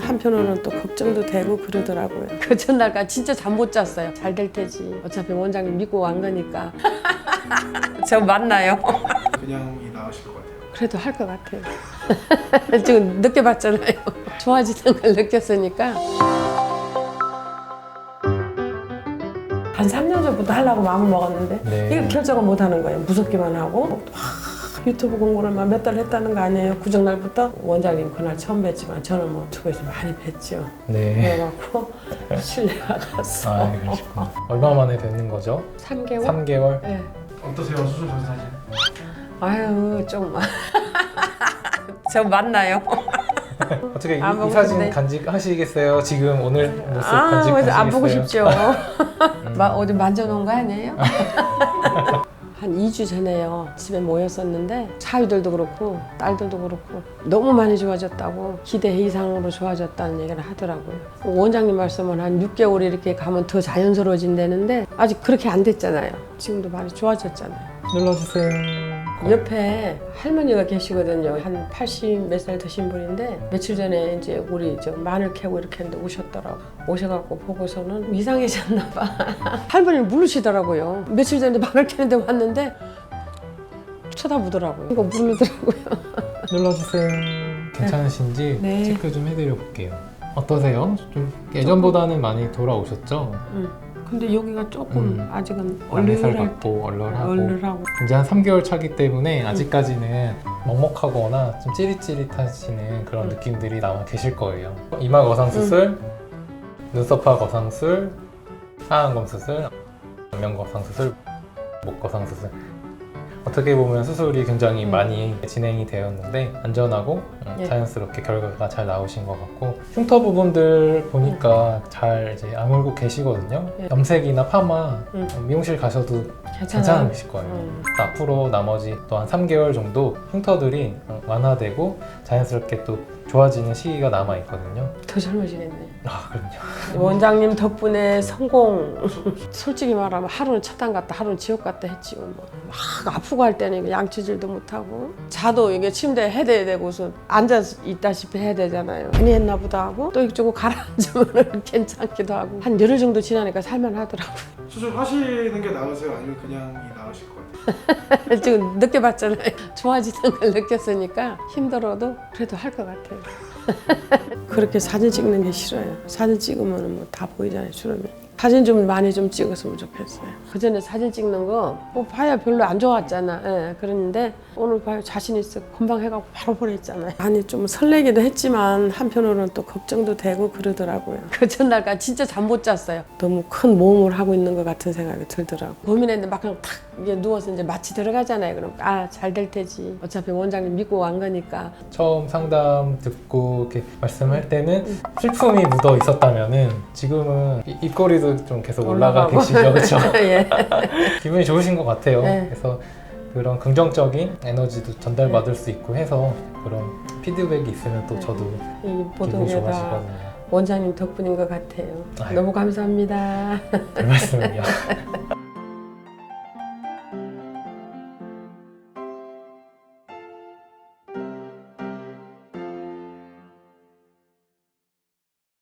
한편으로는 또 걱정도 되고 그러더라고요. 그 전날까지 진짜 잠 못 잤어요. 잘 될 테지. 어차피 원장님 믿고 간 거니까. 저 맞나요? 그냥 이 나으실 것 같아요. 그래도 할 것 같아요. 지금 느껴봤잖아요. 좋아지는 걸 느꼈으니까. 한 3년 전부터 하려고 마음을 먹었는데 네. 이거 결정을 못 하는 거예요. 무섭기만 하고 막 유튜브 공부를 막몇달 했다는 거 아니에요. 구정날부터 원장님 그날 처음 뵀지만 저는 뭐 유튜브에서 많이 뵀죠. 네. 그래갖고 신뢰가 갔어. 아, 그러시구나. 얼마 만에 뵙는 거죠? 3개월? 3개월? 네. 어떠세요? 수술 전 사진? 아유 좀. 저 맞나요? 어떻게 이, 안이 사진 싶네. 간직하시겠어요? 지금 오늘 모습 아, 간직하시겠어요? 그래서 안 보고 싶죠. 막 어디 만져놓은 거 아니에요? 한 2주 전에요. 집에 모였었는데 사위들도 그렇고 딸들도 그렇고 너무 많이 좋아졌다고 기대 이상으로 좋아졌다는 얘기를 하더라고요. 원장님 말씀은 한 6개월 이렇게 가면 더 자연스러워진다는데 아직 그렇게 안 됐잖아요. 지금도 많이 좋아졌잖아요. 눌러주세요. 옆에 할머니가 계시거든요. 한 80 몇 살 드신 분인데 며칠 전에 이제 우리 저 마늘 캐고 이렇게 했는데 오셨더라고. 오셔갖고 보고서는 이상해졌나 봐. 할머니를 물르시더라고요. 며칠 전에 마늘 캐는데 왔는데 쳐다보더라고요. 이거 물르더라고요. 눌러주세요. 괜찮으신지 네. 체크 좀 해드려 볼게요. 어떠세요? 좀 예전보다는 많이 돌아오셨죠? 근데 여기가 조금 음. 아직은 얼얼할 때 살갑고 얼얼하고 얼얼하고 이제 한 3개월 차기 때문에 아직까지는 먹먹하거나 좀 찌릿찌릿하시는 그런 음. 느낌들이 남아 계실 거예요. 이마 거상 수술, 눈썹파 거상 수술, 하안검 수술, 안면 거상 수술, 목 거상 수술. 어떻게 보면 수술이 굉장히 음. 많이 진행이 되었는데 안전하고 음, 예. 자연스럽게 결과가 잘 나오신 것 같고 흉터 부분들 보니까 잘 이제 아물고 계시거든요. 예. 염색이나 파마 음. 미용실 가셔도 괜찮아요. 괜찮으실 거예요. 음. 앞으로 나머지 또 한 3개월 정도 흉터들이 어, 완화되고 자연스럽게 또 좋아지는 시기가 남아 있거든요. 더 젊어지겠네. 아, 그럼요. 원장님 덕분에 성공. 솔직히 말하면 하루는 차단 갔다 하루는 지옥 갔다 했지요. 뭐. 막 아프 고할 때는 양치질도 못하고 자도 이게 침대에 해대야 되고서 앉아 있다시피 해야 되잖아요. 많이 했나 보다 하고 또 이쪽으로 가라앉으면 괜찮기도 하고 한 열흘 정도 지나니까 살만하더라고요. 수술 하시는 게 나으세요? 아니면 그냥이 나으실 것 같아요? 지금 느껴봤잖아요. 좋아지는 걸 느꼈으니까 힘들어도 그래도 할 것 같아요. 그렇게 사진 찍는 게 싫어요. 사진 찍으면 뭐 다 보이잖아요, 주름이. 사진 좀 많이 좀 찍었으면 좋겠어요. 그 전에 사진 찍는 거, 뭐 봐야 별로 안 좋았잖아. 예, 그랬는데 오늘 봐요 자신 있어. 금방 해갖고 바로 보냈잖아요. 아니 좀 설레기도 했지만 한편으로는 또 걱정도 되고 그러더라고요. 그 전날까지 진짜 잠 못 잤어요. 너무 큰 모험을 하고 있는 것 같은 생각이 들더라고요. 고민했는데 막 그냥 탁 이게 누워서 이제 마취 들어가잖아요. 그럼 아 잘 될 테지. 어차피 원장님 믿고 간 거니까. 처음 상담 듣고 이렇게 말씀할 때는 슬픔이 묻어 있었다면은 지금은 이- 입꼬리도 좀 계속 올라가 올라가고. 계시죠, 그렇죠? 예. 기분이 좋으신 것 같아요. 네. 그래서 그런 긍정적인 에너지도 전달받을 수 있고 해서 그런 피드백이 있으면 또 저도 이 기분이 모든 게다 좋아지거든요. 원장님 덕분인 것 같아요. 아유. 너무 감사합니다. 별 말씀을요.